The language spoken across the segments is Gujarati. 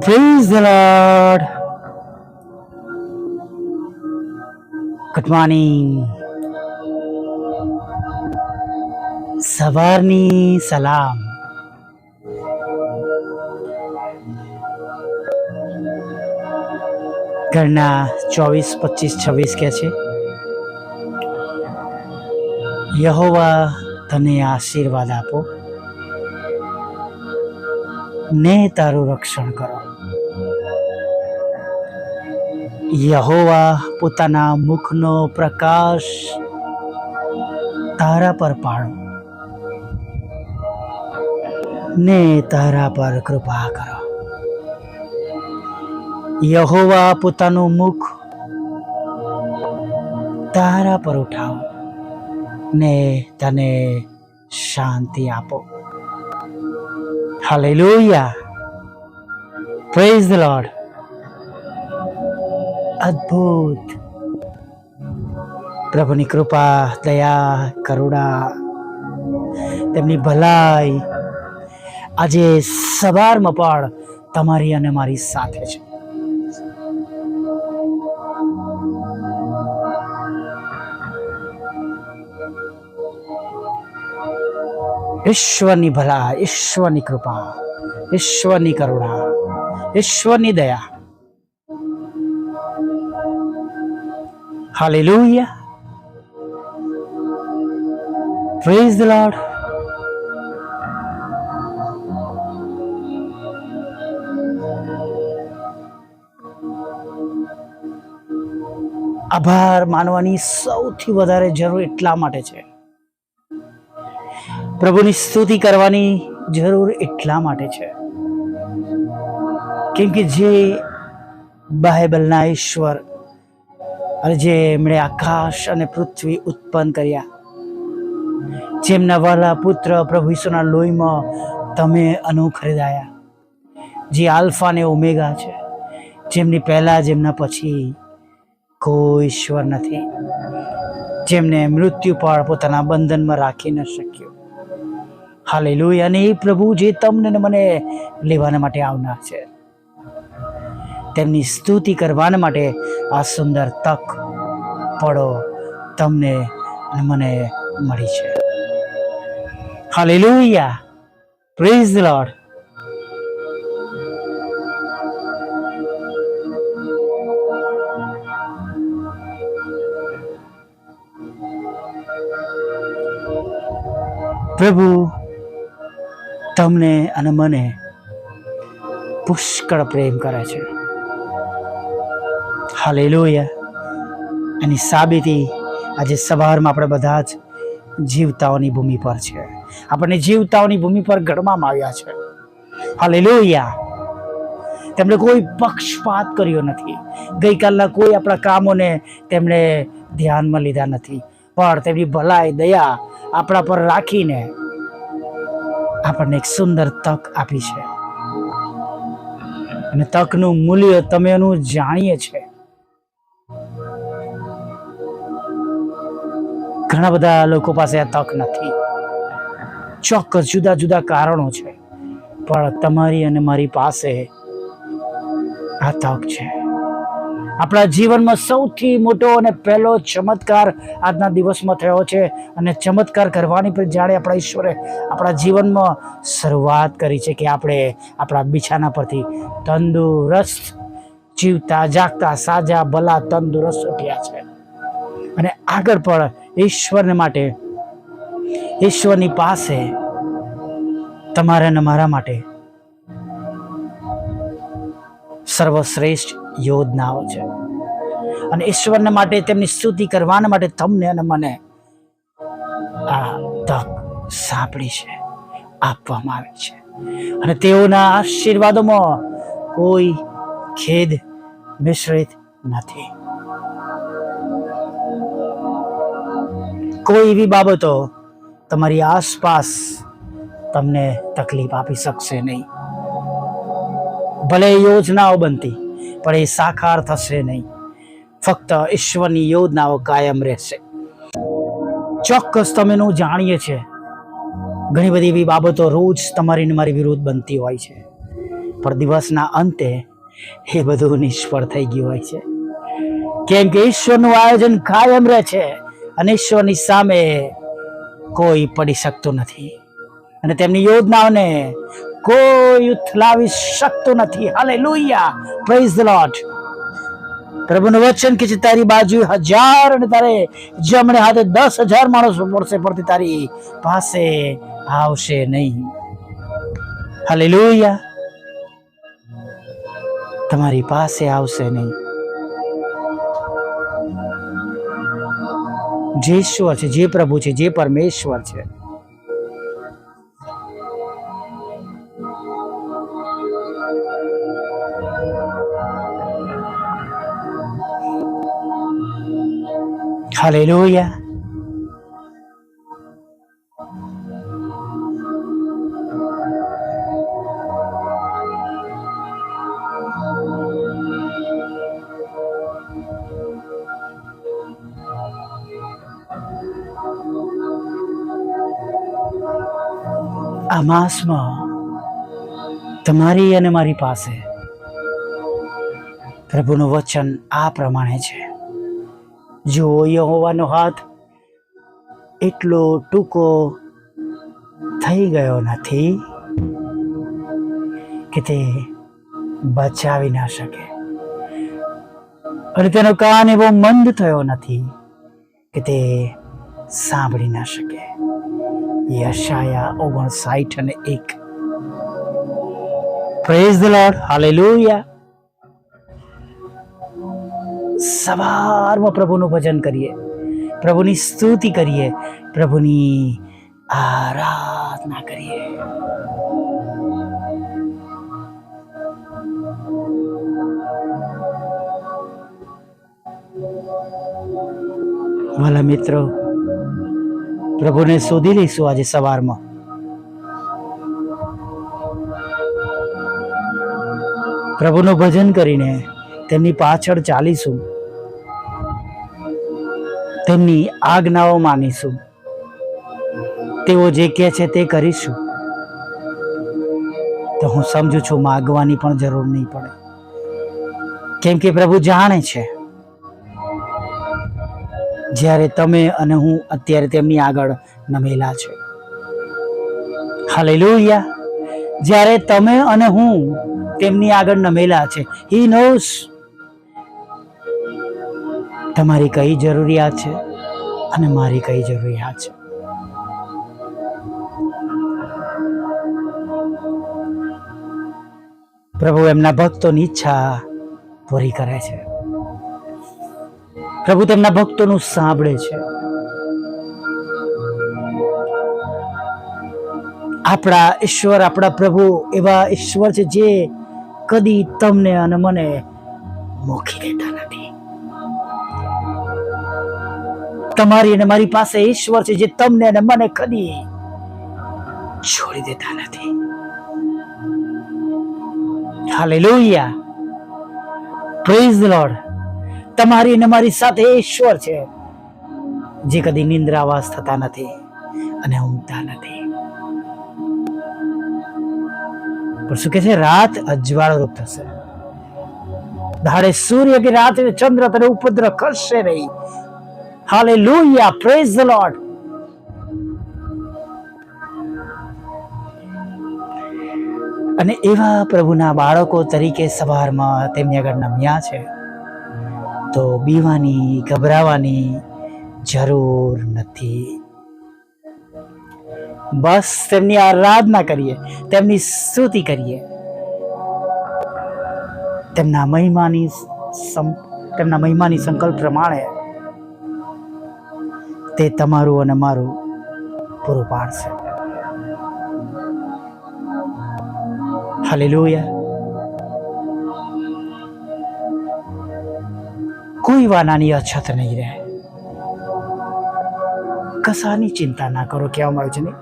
The Lord. ગુડ મોર્નિંગ સવારની સલામ ઘરના ચોવીસ, પચીસ, છવ્વીસ કે છે. યહોવા તને આશીર્વાદ આપો. ને તારું રક્ષણ કરો. યહોવા પોતાના મુખનો પ્રકાશ તારા પર પાડો. ને તારા પર કૃપા કરો. યહોવા પોતાનું મુખ તારા પર ઉઠાવો ને તને શાંતિ આપો. હાલેલુયા Praise ધ લોર્ડ અદ્ભુત પ્રભુની કૃપા દયા કરુણા તેમની ભલાઈ. આજે સવારમાં પણ તમારી અને મારી સાથે છે. ઈશ્વરની ભલા, ઈશ્વરની કૃપા, ઈશ્વરની કરુણા, ઈશ્વરની દયા. હાલેલુયા પ્રેઝ ધ લોર્ડ આભાર માનવાની સૌથી વધારે જરૂર એટલા માટે છે. પ્રભુની સ્તુતિ કરવાની જરૂર એટલા માટે છે. કેમ કે જે બાઇબલના ઈશ્વર અને જે એમણે આકાશ અને પૃથ્વી ઉત્પન્ન કર્યા, જેમના વાલા પુત્ર પ્રભુ ઈશ્વરના લોહીમાં તમે અનુખરીદાયા જે આલ્ફા ને ઓમેગા છે, જેમની પહેલા જેમના પછી કોઈ ઈશ્વર નથી, જેમને મૃત્યુ પણ પોતાના બંધનમાં રાખી ન શક્યો. હાલે અને એ પ્રભુ જે તમને મને લેવાના માટે આવનાર છે. તેમની સ્તુતિ કરવાના માટે આ સુંદર તક પડો તમને મને મળી છે. હાલેલુયા. પ્રેઝ લોર્ડ પ્રભુ તમને અને મને પુષ્કળ પ્રેમ કરે છે. હાલેલુયા. એની સાબિતી આજે સવારમાં આપણે બધા જ જીવતાઓની ભૂમિ પર છે. આપણને જીવતાઓની ભૂમિ પર ગણવામાં આવ્યા છે. હાલેલુયા. તેમણે કોઈ પક્ષપાત કર્યો નથી. ગઈકાલના કોઈ આપણા કામોને તેમણે ધ્યાનમાં લીધા નથી. પણ તેમની ભલાઈ, દયા આપણા પર રાખીને આપણને એક સુંદર તક આપી છે. અને તકનું મૂલ્ય તમે એનું જાણીએ છે. ઘણા બધા લોકો પાસે આ તક નથી. ચોક્કસ જુદા જુદા કારણો છે. પણ તમારી અને મારી પાસે આ તક છે. આપણા જીવનમાં સૌથી મોટો અને પહેલો ચમત્કાર આજના દિવસમાં થયો છે અને ચમત્કાર કરવાની પણ જાણે આપણા ઈશ્વરે આપણા જીવનમાં શરૂઆત કરી છે કે આપણે આપણા બિછાના પરથી તંદુરસ્ત જીવતા જાગતા સાજા, ભલા, તંદુરસ્ત ઉઠ્યા છે. અને આગળ પણ ઈશ્વરને માટે, ઈશ્વરની પાસે, તમારા અને મારા માટે, સર્વશ્રેષ્ઠ યોજનાઓ છે. અને ઈશ્વરને માટે, તેમની સ્તુતિ કરવાના માટે તમને અને મને આ તક સાંપડી છે, આપવામાં આવી છે. અને તેઓના આશીર્વાદોમાં કોઈ ખેદ મિશ્રિત નથી. કોઈ એવી બાબતો તમારી આસપાસ તમને તકલીફ આપી શકશે નહીં. ભલે યોજનાઓ બનતી પણ એ સાકાર થશે નહીં. ફક્ત ઈશ્વરની યોજનાઓ કાયમ રહેશે. ચોક્કસ તમે એનું જાણીએ છીએ ઘણી બધી એવી બાબતો રોજ તમારી મારી વિરુદ્ધ બનતી હોય છે. પણ દિવસના અંતે એ બધું નિષ્ફળ થઈ ગયું હોય છે. કેમ કે ઈશ્વરનું આયોજન કાયમ રહે છે અને ઈશ્વરની સામે કોઈ પડી શકતું નથી. અને તેમની યોજનાઓને કોઈ ઉથલાવી શકતું નથી. હાલે લોહિયા પ્રેઝ ધ લોર્ડ પ્રભુનું વચન કે તારી બાજુ હજાર અને તારે જમણે હાથે દસ હજાર માણસો પડશે પડતી તારી પાસે આવશે નહીં. હાલે તમારી પાસે આવશે નહીં. જે ઈશ્વર છે, જે પ્રભુ છે, જે પરમેશ્વર છે. હાલેલુયા આ માસમાં તમારી અને મારી પાસે પ્રભુનું વચન આ પ્રમાણે છે. જો યહોવાનો હાથ એટલો ટૂંકો થઈ ગયો નથી કે તે બચાવી ના શકે. અને તેનો કાન એવો મંદ થયો નથી કે તે સાંભળી ના શકે. યશાયા ઓગણસાઠ અને એક. પ્રેઝ ધ લોર્ડ હાલેલુયા સવારમાં પ્રભુનું ભજન કરીએ, પ્રભુની સ્તુતિ કરીએ, પ્રભુની આરાધના કરીએ. વાલા મિત્રો, પ્રભુને શોધી લઈશું આજે સવારમાં. પ્રભુનું ભજન કરીને તેમની પાછળ ચાલીશું. તેમની આજ્ઞાઓ માનીશું. તેઓ જે કહે છે તે કરીશું. તો હું સમજુ છું, માગવાની પણ જરૂર નહીં પડે. કેમ કે પ્રભુ જાણે છે. જ્યારે તમે અને હું અત્યારે તેમની આગળ નમેલા છે. હાલેલુયા. જ્યારે તમે અને હું તેમની આગળ નમેલા છે. હી નોસ તમારી કઈ જરૂરિયાત છે અને મારી કઈ જરૂરિયાત છે? પ્રભુ, એમના ભક્તોની ઈચ્છા પૂરી કરે છે. પ્રભુ, તેમના ભક્તોનું સાંભળે છે. આપણા ઈશ્વર, આપણા પ્રભુ એવા ઈશ્વર છે જે કદી તમને અને મને મોકી દેતા તમારી અને મારી પાસે ઈશ્વર છે જે તમને અને મને કદી છોડી દેતા નથી. પ્રેઝ લોર્ડ તમારી અને મારી સાથે ઈશ્વર છે જે કદી નિંદ્રાવાસ થતા નથી અને ઊંઘતા નથી. પણ શું કે છે? રાત અજવાળો રૂપ થશે. ધારે સૂર્ય કે રાત્રે ચંદ્ર તને ઉપદ્ર કરશે નહીં. હાલેલુયા Praise ધ લોર્ડ અને એવા પ્રભુના બાળકો તરીકે સવારમાં તેમની આગળ નમ્યા છે. તો બીવાની, ગભરાવાની જરૂર નથી. બસ તેમની આરાધના કરીએ, તેમની સ્તુતિ કરીએ. તેમના મહિમાની તેમના મહિમાની સંકલ્પ પ્રમાણે તે તમારું અને મારું પૂરું પાડશે હાલેલુયા. કોઈ વાનાની અછત નહીં રહે. કશાની ચિંતા ના કરો કહેવામાં આવે છે નહીં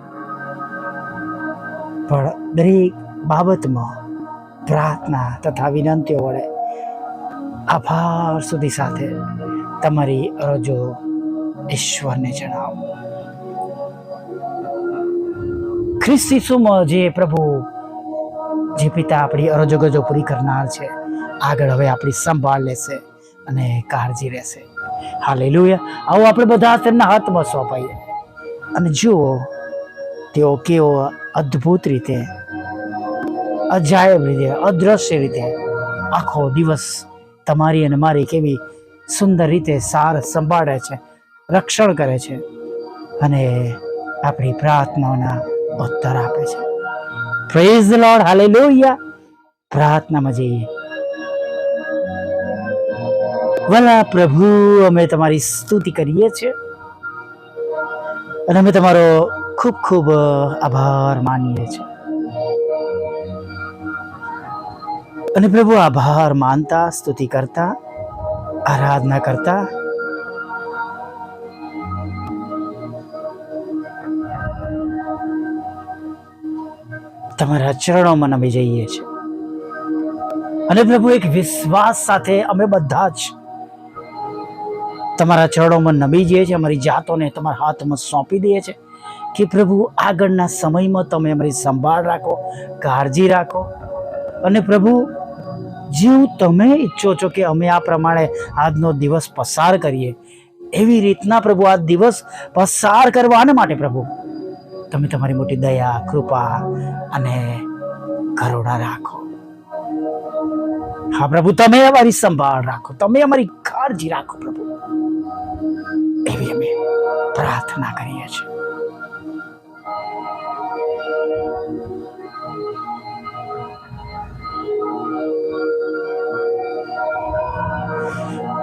પણ દરેક બાબતમાં પ્રાર્થના તથા વિનંતીઓ વડે આભાર સુધી સાથે તમારી અરજો ઈશ્વરને જણાવો. ખ્રિસ્ત ઈસુમાં જે પ્રભુ, જે પિતા આપણી અરજગજો પૂરી કરનાર છે, આગળ હવે આપણી સંભાળ લેશે અને કાળજી રહેશે. હા હાલેલુયા. આવો આપણે બધા તેમના હાથમાં સોંપાઈએ. અને જુઓ, તેઓ કેવો અદ્ભુત રીતે, અજાયબ રીતે, અદ્રશ્ય રીતે આખો દિવસ તમારી અને મારી કેવી સુંદર રીતે સાર સંભાળે છે. રક્ષણ કરે છે અને આપણી પ્રાર્થનાઓના ઉત્તર આપે છે. પ્રેઝ લોર્ડ હાલે લોહિયા પ્રાર્થનામાં જઈએ. વલા પ્રભુ, અમે તમારી સ્તુતિ કરીએ છીએ. અને અમે તમારો ખૂબ ખૂબ આભાર માનીએ છીએ. અને પ્રભુ આભાર માનતા, સ્તુતિ કરતા, આરાધના કરતા તમારા ચરણોમાં નમી જઈએ છીએ. અને પ્રભુ, એક વિશ્વાસ સાથે અમે બધા જ તમારા ચરણોમાં નમી જઈએ છીએ, અમારી જાતોને તમારા હાથમાં સોંપી દઈએ છીએ કે પ્રભુ, આગળના સમયમાં તમે અમારી સંભાળ રાખો, કાળજી રાખો. અને પ્રભુ, જેવું તમે ઈચ્છો છો કે અમે આ પ્રમાણે આજનો દિવસ પસાર કરીએ, એવી રીતના પ્રભુ, આ દિવસ પસાર કરવાને માટે પ્રભુ તમે તમારી મોટી દયા, કૃપા અને કરુણા રાખો. હા પ્રભુ, તમે અમારી સંભાળ રાખો. તમે અમારી કાળજી રાખો પ્રભુ. એવી અમે પ્રાર્થના કરીએ છીએ.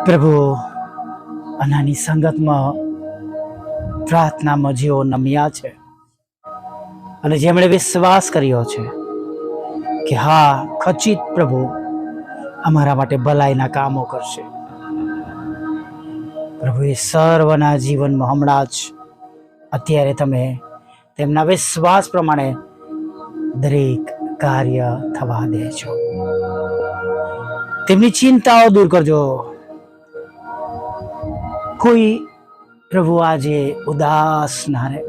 પ્રભુ, અનાની સંગતમાં પ્રાર્થનામાં જેઓ નમ્યા છે અને જેમણે વિશ્વાસ કર્યો છે કે હા, ખચિત પ્રભુ અમારા માટે ભલાઈના કામો કરશે. પ્રભુએ સર્વના જીવનમાં હમણાં જ અત્યારે તમે તેમના વિશ્વાસ પ્રમાણે દરેક કાર્ય થવા દે છો. તેમની ચિંતાઓ દૂર કરજો. કોઈ પ્રભુ આજે ઉદાસ ના રહે.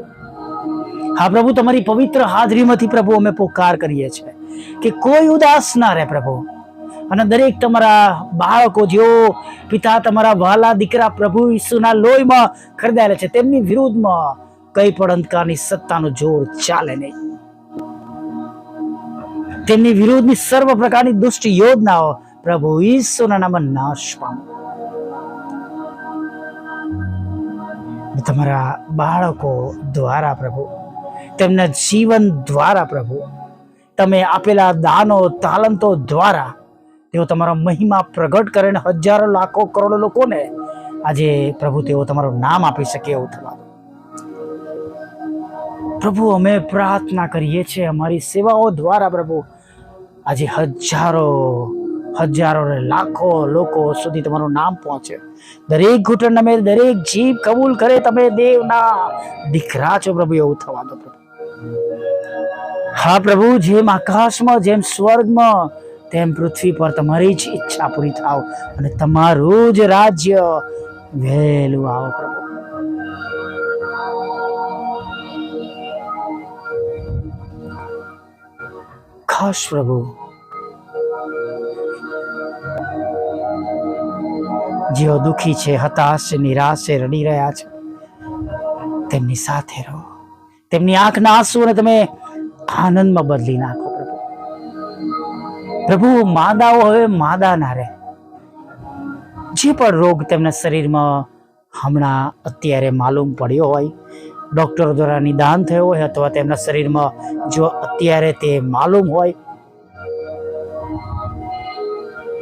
હા, પ્રભુ, તમારી પવિત્ર હાજરીમાંથી, પ્રભુ, અમે પોકાર કરીએ છીએ કે કોઈ ઉદાસ ના રહે, પ્રભુ. અને દરેક તમારા બાળકો, જેઓ પિતા તમારા વાલા દીકરા પ્રભુ ઈસુના લોહીમાં ખરીદાયેલા છે, તેમની વિરુદ્ધમાં કઈ પણ અંધકારની સત્તાનું જોર ચાલે નહીં. તેમની વિરુદ્ધની સર્વ પ્રકારની દુષ્ટ યોજનાઓ પ્રભુ ઈસુના નામમાં નાશ પામે. તમારા બાળકો દ્વારા, પ્રભુ તેમના જીવન દ્વારા પ્રભુ. તમે આપેલા દાનો, તાલંતો દ્વારા તેઓ તમારા મહિમા પ્રગટ કરીને હજારો, લાખો, કરોડો લોકોને આજે પ્રભુ તેઓ તમારું નામ આપી શકે એવું થવા પ્રભુ, અમે પ્રાર્થના કરીએ છીએ, અમારી સેવાઓ દ્વારા પ્રભુ આજે હજારો હજારો ને લાખો લોકો સુધી તમારું નામ પહોંચે. દરેક ઘૂંટણ અમે દરેક જીભ કબૂલ કરે, તમે દેવના દીકરા છો પ્રભુ, એવું થવા દો પ્રભુ. હા પ્રભુ, જેમ આકાશમાં, જેમ સ્વર્ગમાં, તેમ પૃથ્વી પર તમારી જ ઈચ્છા પૂરી થાવ અને તમારું જ રાજ્ય વહેલું આવો પ્રભુ. ખાસ પ્રભુ, જેઓ દુખી છે, હતાશ છે નિરાશ છે રડી રહ્યા છે, તેમની સાથે રહો. તેમની આંખના આંસુને તમે આનંદમાં બદલી નાખો પ્રભુ. પ્રભુ, માદાઓ હવે માદા ના રહે. જે પણ રોગ તેમના શરીરમાં હમણાં અત્યારે માલુમ પડ્યો હોય, ડોક્ટરો દ્વારા નિદાન થયો હોય અથવા તેમના શરીરમાં જો અત્યારે તે માલુમ હોય,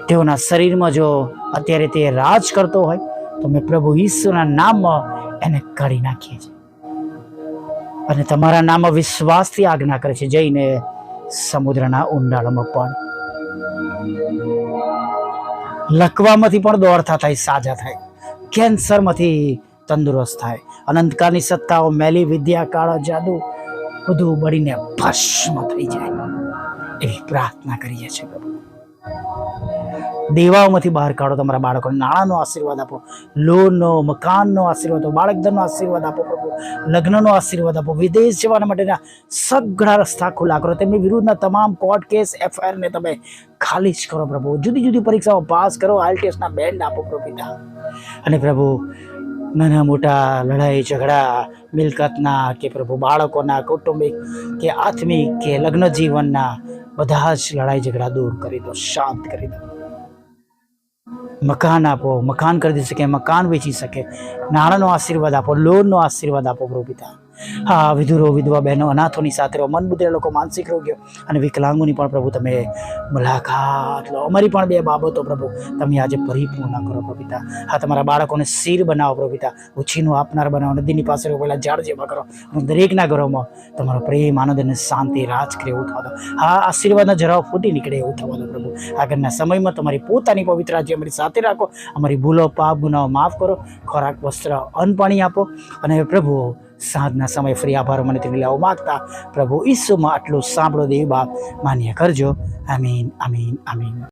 તેઓના શરીરમાં જો અત્યારે તે રાજ કરતો હોય, તો મેં પ્રભુ ઈસુના નામમાં એને કાઢી નાખીએ છીએ. અને તમારા નામમાં વિશ્વાસથી આજ્ઞા કરે છે, જઈને સમુદ્રના ઊંડાણમાં પણ. લકવામાંથી પણ દોડતા થાય, સાજા થાય. કેન્સરમાંથી તંદુરસ્ત થાય. અનંતકાળની સત્તાઓ, મેલી, વિદ્યા, કાળા જાદુ, બધું બળીને ભસ્મ થઈ જાય. એવી પ્રાર્થના કરીએ છીએ પ્રભુ. દેવાઓમાંથી બહાર કાઢો તમારા બાળકોને. નાણાંનો આશીર્વાદ આપો, લોનનો, મકાનનો આશીર્વાદ આપો, બાળકધનનો આશીર્વાદ આપો, પ્રભુ, લગ્નનો આશીર્વાદ આપો, વિદેશ જવાના માટેના સઘળા રસ્તા ખુલ્લા કરો. તેમની વિરુદ્ધના તમામ કોર્ટ કેસ, એફઆઈઆરને તમે ખાલી જ કરો, પ્રભુ. જુદી જુદી પરીક્ષાઓ પાસ કરો આઈટીએસના બેન્ડ આપો, પ્રભુ અને પ્રભુ નાના મોટા લડાઈ, ઝઘડા, મિલકતના કે પ્રભુ બાળકોના, કૌટુંબિક કે આત્મિક કે લગ્ન જીવનના બધા જ લડાઈ ઝઘડા દૂર કરી દો, શાંત કરી દો. મકાન આપો, મકાન ખરીદી શકે, મકાન વેચી શકે. નાણાંનો આશીર્વાદ આપો, લોનનો આશીર્વાદ આપો, પ્રભુ પિતા. હા, વિધુરો, વિધવા બહેનો, અનાથોની સાથે રહો, મન બુદ્ધિના લોકો માનસિક રોગીઓ અને વિકલાંગોની પણ પ્રભુ તમે મુલાકાત લો. અમારી પણ બે બાબતો પ્રભુ તમે આજે પરિપૂર્ણ કરો પ્રભુ આ તમારા બાળકોને શીર બનાવો પ્રભુ ઉછીનું આપનાર બનાવો, નદીની પાસે પહેલાં ઝાડ જેવા કરો. અને દરેકના ઘરોમાં તમારો પ્રેમ, આનંદ અને શાંતિ રાજ કરે એવું થવા દો. હા, આશીર્વાદના જરાવ ફૂટી નીકળે એવું થવા દો પ્રભુ. આગળના સમયમાં તમારી પોતાની પવિત્ર આજે અમારી સાથે રાખો. અમારી ભૂલો, પાપ, ગુનાઓ માફ કરો. ખોરાક, વસ્ત્ર, અન્ન પાણી આપો. અને પ્રભુ સાંજના સમય ફરી આભાર મને તેને લેવા માગતા. પ્રભુ ઈસુમાં આટલું સાંભળો દેવી બાપ. માન્ય કરજો. આમીન આમીન આમીન.